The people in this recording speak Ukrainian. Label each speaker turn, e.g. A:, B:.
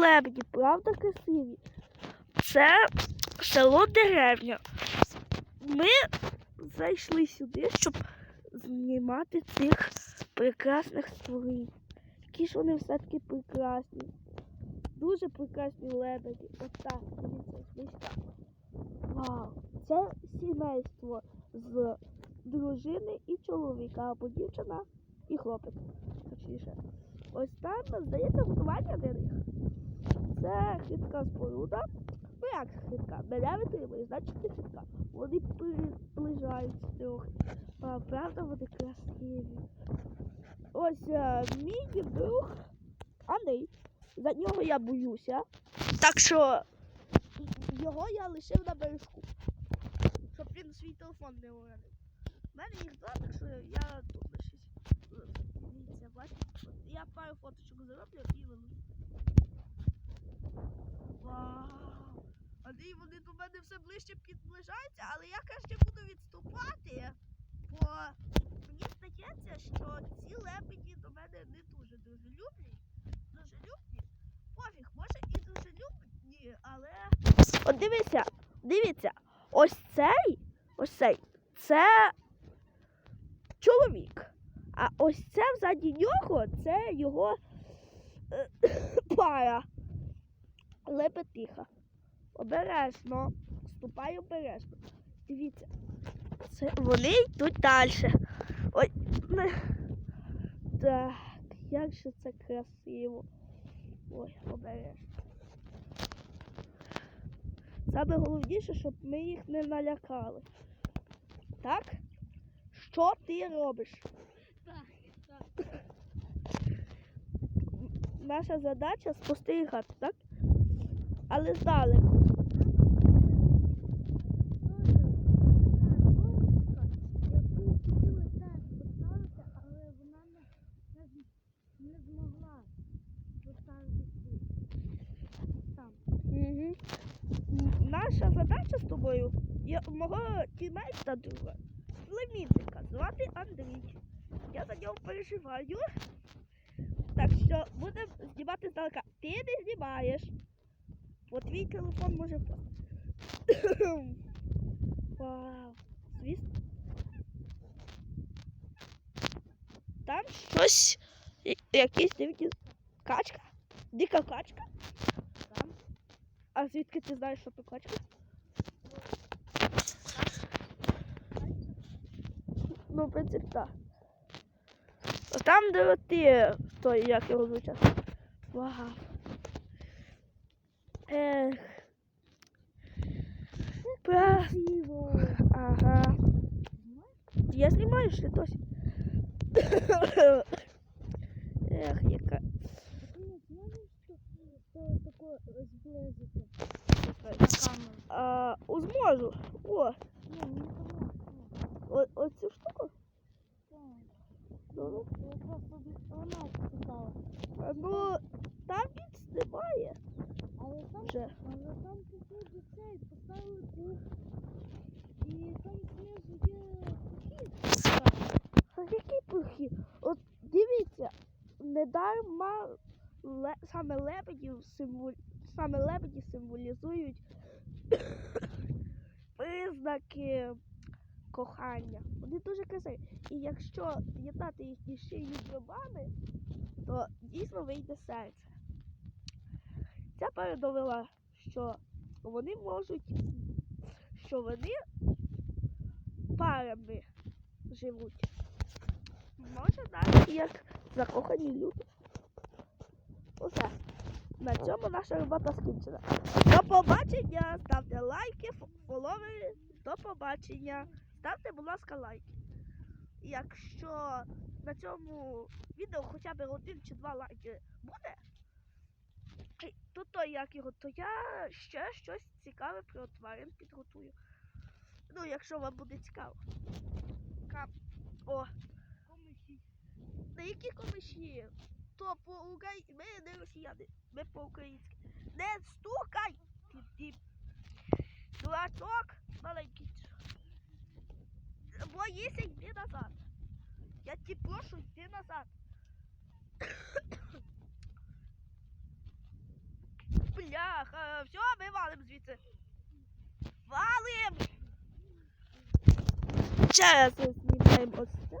A: лебеді, правда красиві? Це село деревня. Ми зайшли сюди, щоб знімати цих прекрасних створінь. Які ж вони все-таки прекрасні. Дуже прекрасні лебеді. Ось так, дивіться, так. Вау! Це сімейство з дружини і чоловіка, або дівчина і хлопець. Точніше. Ось там, здається, готування для них. Це хитка споруда. Ну як хитка? Мене витримує, значить не хитка. Вони приближають трохи. А, правда, вони красиві. Ось е, мій друг Андрій. За нього я боюся. Так що його я лишив на бережку. Щоб він свій телефон не уронив. У мене їх два, так що я тут лишусь. Дивіться, бачите? Я пару фоточок зроблю і вилежу. Вау! Андрій, вони до мене все ближче підближаються, але я краще буду відступати, бо мені здається, що ці лебеді до мене не дуже дружелюбні. Дружелюбні. Пофіг, може і дружелюбні, але. От дивіться, дивіться, ось цей, ось цей, це чоловік. А ось це взаді нього, це його е, пара. Лепетиха. Обережно. Ступай обережно. Дивіться. Це вони йдуть далі. Ой. Так, як же це красиво. Ой, обережно. Саме головніше, щоб ми їх не налякали. Так? Що ти робиш?
B: Так, так.
A: Наша задача спостерігати, так? Але здалеку. Угу. Наша задача з тобою є мого тімейта друга, племінника, звати Андрій. Я за нього переживаю. Так що будемо знімати здалека. Ти не знімаєш. Бо твій телефон може. Вау. Звісно. Там щось. я- Якийсь дивні. Качка? Дика качка?
B: Там.
A: А звідки ти знаєш, що то качка? Ну, в принципі, так. Там, де ти, той, як його звучать. Вау. Яка.
B: Ти не зможеш що, що таке зблизити на камеру?
A: А, о, зможу. О,
B: Ні, не тому.
A: о, оцю штуку.
B: Так.
A: Ну,
B: Я просто вона цікава.
A: а, ну, там він немає
B: Але там
A: вже.
B: Але там походу цей поставили бух. І там знизу є похід.
A: А який похід? От дивіться, недарма ле, саме лебедів символ, саме лебеді символізують признаки кохання. Вони дуже красиві. І якщо єднати їхні шиї зубами, то дійсно вийде серце. Ця пара довела, що вони можуть, що вони парами живуть. Може навіть як закохані люди. Усе. На цьому наша робота скінчена. До побачення! Ставте лайки, фо- фоловери. До побачення. Ставте, будь ласка, лайки. Якщо на цьому відео хоча б один чи два лайки буде, і то, як його, то я ще щось цікаве про тварин підготую. Ну, якщо вам буде цікаво. Кап. О,
B: Комиші.
A: на які комиші? То по українськи. Ми не росіяни, ми по-українськи. Не стукай! Ти. Дурачок маленький. Боїся, йди назад. Я тебе прошу, йди назад. бляха. Е, Все, ми валим звідси. Валим! Зараз знімаємо ось це.